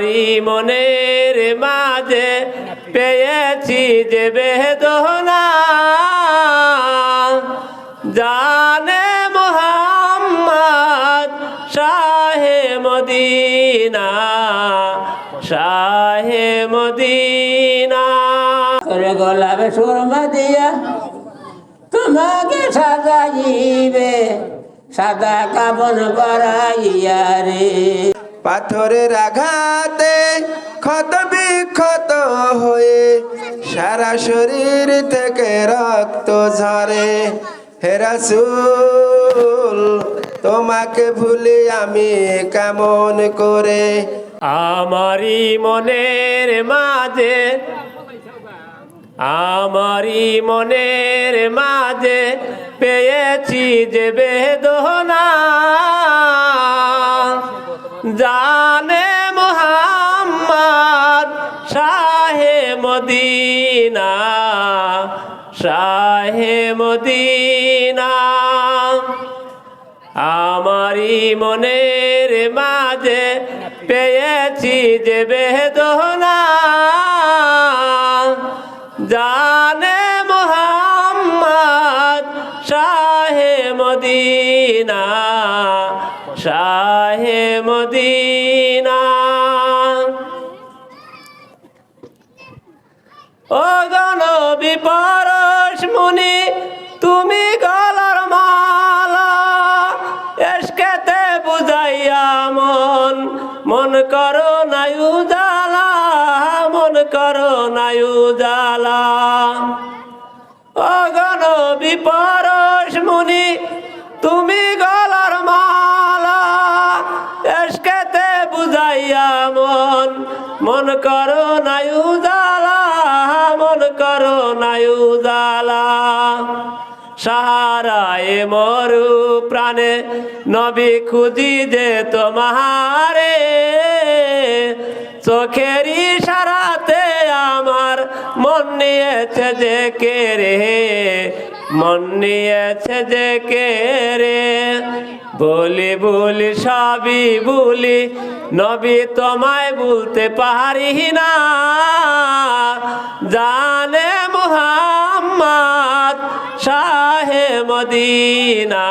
আমারই মনের মাঝে পেয়েছি যে বেদনা। জানে মোহাম্মদ শাহে মদিনা শাহে মদিনা। গোলাপে সুরমা দিয়া তোমাকে সাজাইবে, সাদা কাবন করাইয়া রে। পাথরের আঘাতে ক্ষত বিক্ষত হয়ে সারা শরীর থেকে রক্ত ঝরে। হেরাসুল তোমাকে ভুলি আমি কেমন করে? আমারই মনের মাঝে, আমারই মনের মাঝে পেয়েছি যে বেদনা। মদিনা। আমারি মনের মাঝে পেয়েছি যে বেদনা। জানে মোহাম্মদ শাহে মদিনা শাহে মদিনা। ও গণবি পরশ মুনি তুমি গলার মালা, এসকেতে বুঝাইয়া মন। মন করো নাই উজালা, মন করো নাই উজালা। ও গণবি পরশ মুনি তুমি গলার মালা, এসকেতে বুঝাইয়া মন। মন করো নাই সাহারায় মরু প্রাণে, নবী খুঁজি যে তোমারে। চোখেরই সারাতে আমার মন নিয়েছে যে কে রে, মন নিয়েছে যে কে রে। বলি বলি, সবই বলি, নবী তোমায় বলতে পারি না। জানে মোহাম্মদ শাহে মদিনা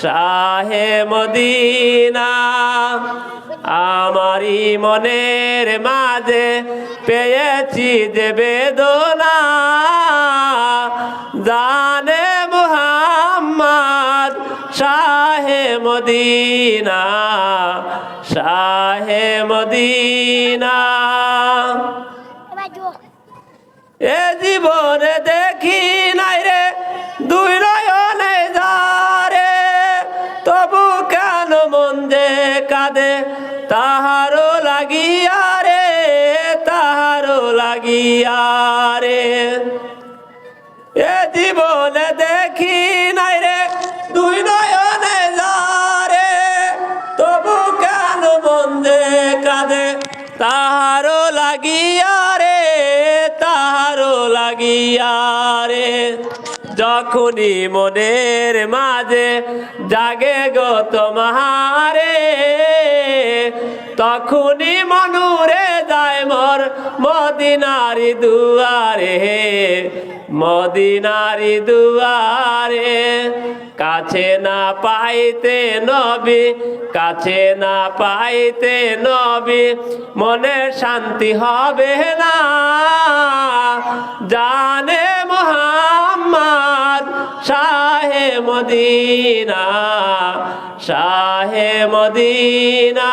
শাহে মদিনা। আমারি মনের মাঝে পেয়েছি যে বেদনা। জানে মুহাম্মদ শাহে মদিনা শাহে মদিনা। এ জীবনে দেখি নাই রে জীবনে দেখি নাই রে, দুই নয়নে যারে। তবু কেন মন কাঁদে? তাহারও লাগিয়া রে, তাহারও লাগিয়া রে। যখনই মনের মাঝে জাগে গো তোমারে, তখনই মনুরে মদিনারি দুয়ারে মদিনারি দুয়ারে। কাছে না পাইতে নবী, কাছে না পাইতে নবী, মনে শান্তি হবে না। জানে মোহাম্মদ শাহে মদিনা শাহে মদিনা।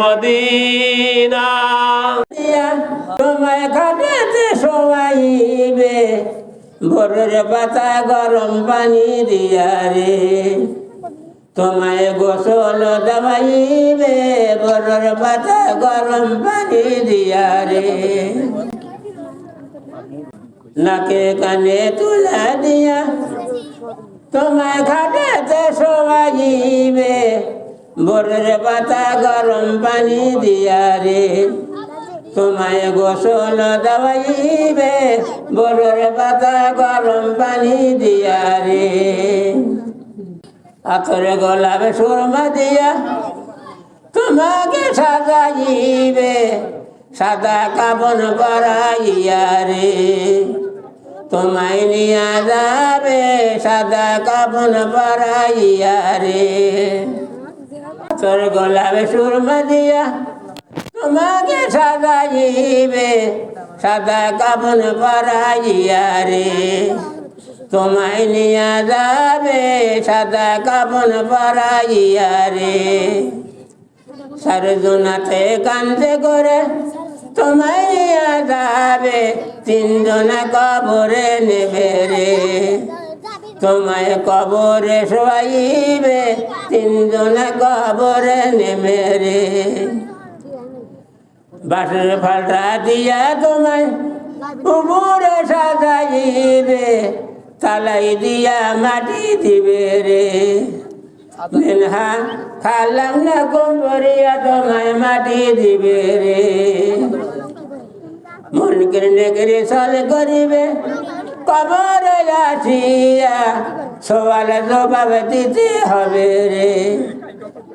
মদিনা। তোমায় খাটেতে সবাইবে ভোরের পাতা গরম পানি দিয়া রে। তোমায় গোসল দেবাইবে বরর পাতা গরম পানি দিয়া রে। নাকে কানে তুলা দিয়া তোমায় শোয়াইবে বরের পাতা গরম পানি দিয়া রে। তোমায় গোসল দেওয়াইবে, বরের পাতা গরম পানি দিয়া রে। আতরে গোলাপে সুরমা দিয়া তোমাকে সাজাইবে, সাদা কাপন পরাইয়া রে। তোমায় নিয়া যাবে, সাদা কাপন পরাইয়া রে। তোর গোলাপে সুরমা দিয়া তোমাকে সাজাইবে সাদা কাপন পরাইয়া রে। তোমায় নিয়া যাবে, সাদা কাপন পরাইয়া রে। সারজনাতে কান্দে করে তোমায় নিয়া যাবে, তিনজনা কবরে নেবে রে। তোমায় কবরে শোয়াইবে, তিনজনা কবরে নেমে রে। বাসের ফালটা দিয়া তোমায় উপরে সাজাইবে তালাই দিয়া মাটি দিবে রে। খালাম না কুম্বরিয়া তোমায় মাটি দিবে রে। মন কেনে করে সল করিবে কবরে আসিয়া সবাল জবাব দিতে হবে রে।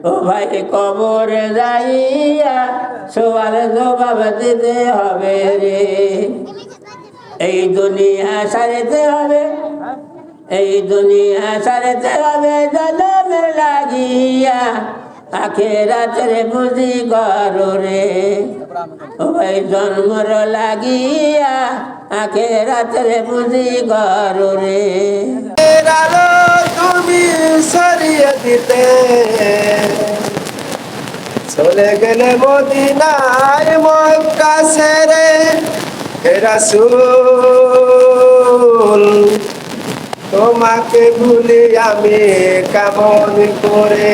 ও ভাই কবরে যাইয়া সবাল জবাব দিতে হবে রে। এই দুনিয়া সারিতে হবে, এই দুনিয়া সারিতে হবে জলমের লাগিয়া। আখেরাতের বুঝি রে ও ভাই জন্মর লাগিয়া আখেরাতের বুঝি করো রে এর আলো তুমি সরিয়ে দিতে। চলে গেলে মদিনায় মক্কা সেরে রাসূল, তোমাকে ভুলি আমি কেমন করে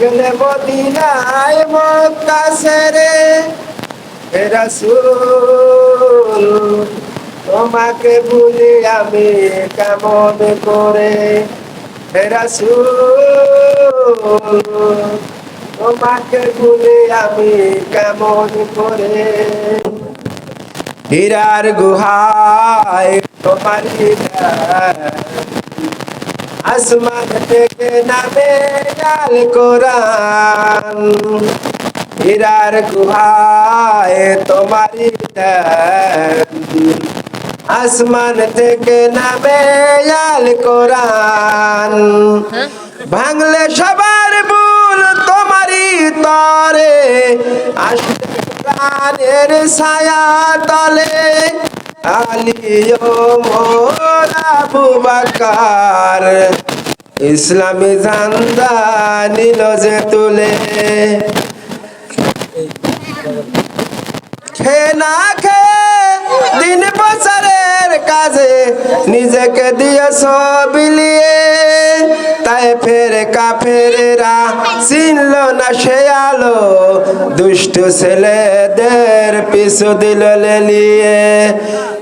গেলে মদিনায় মক্কা সেরে। রাসূল, তোমাকে ভুলি আমি কেমন করে? রাসূল, তোমাকে ভুলি আমি কেমন করে? হীরার গুহায় তোমার আসমান থেকে নামে আল কোরআন। হীরার গুহায় তোমারি আসমান থেকে নামে আল কোরআন। ভাঙলে সবার ভুল তোমারই তরে। আসলে প্রাণের ছায়া তলে আলিও মোরা বুবাকার ইসলামী ঝান্ডা নিল যে তুলে। খে না খে দিন বছরের কাজে নিজেকে দিয়েছ বিলিয়ে তাই ফের কাফেরেরা চিনল না সে আলো, দুষ্ট ছেলেদের পিছু দিল লেলিয়ে।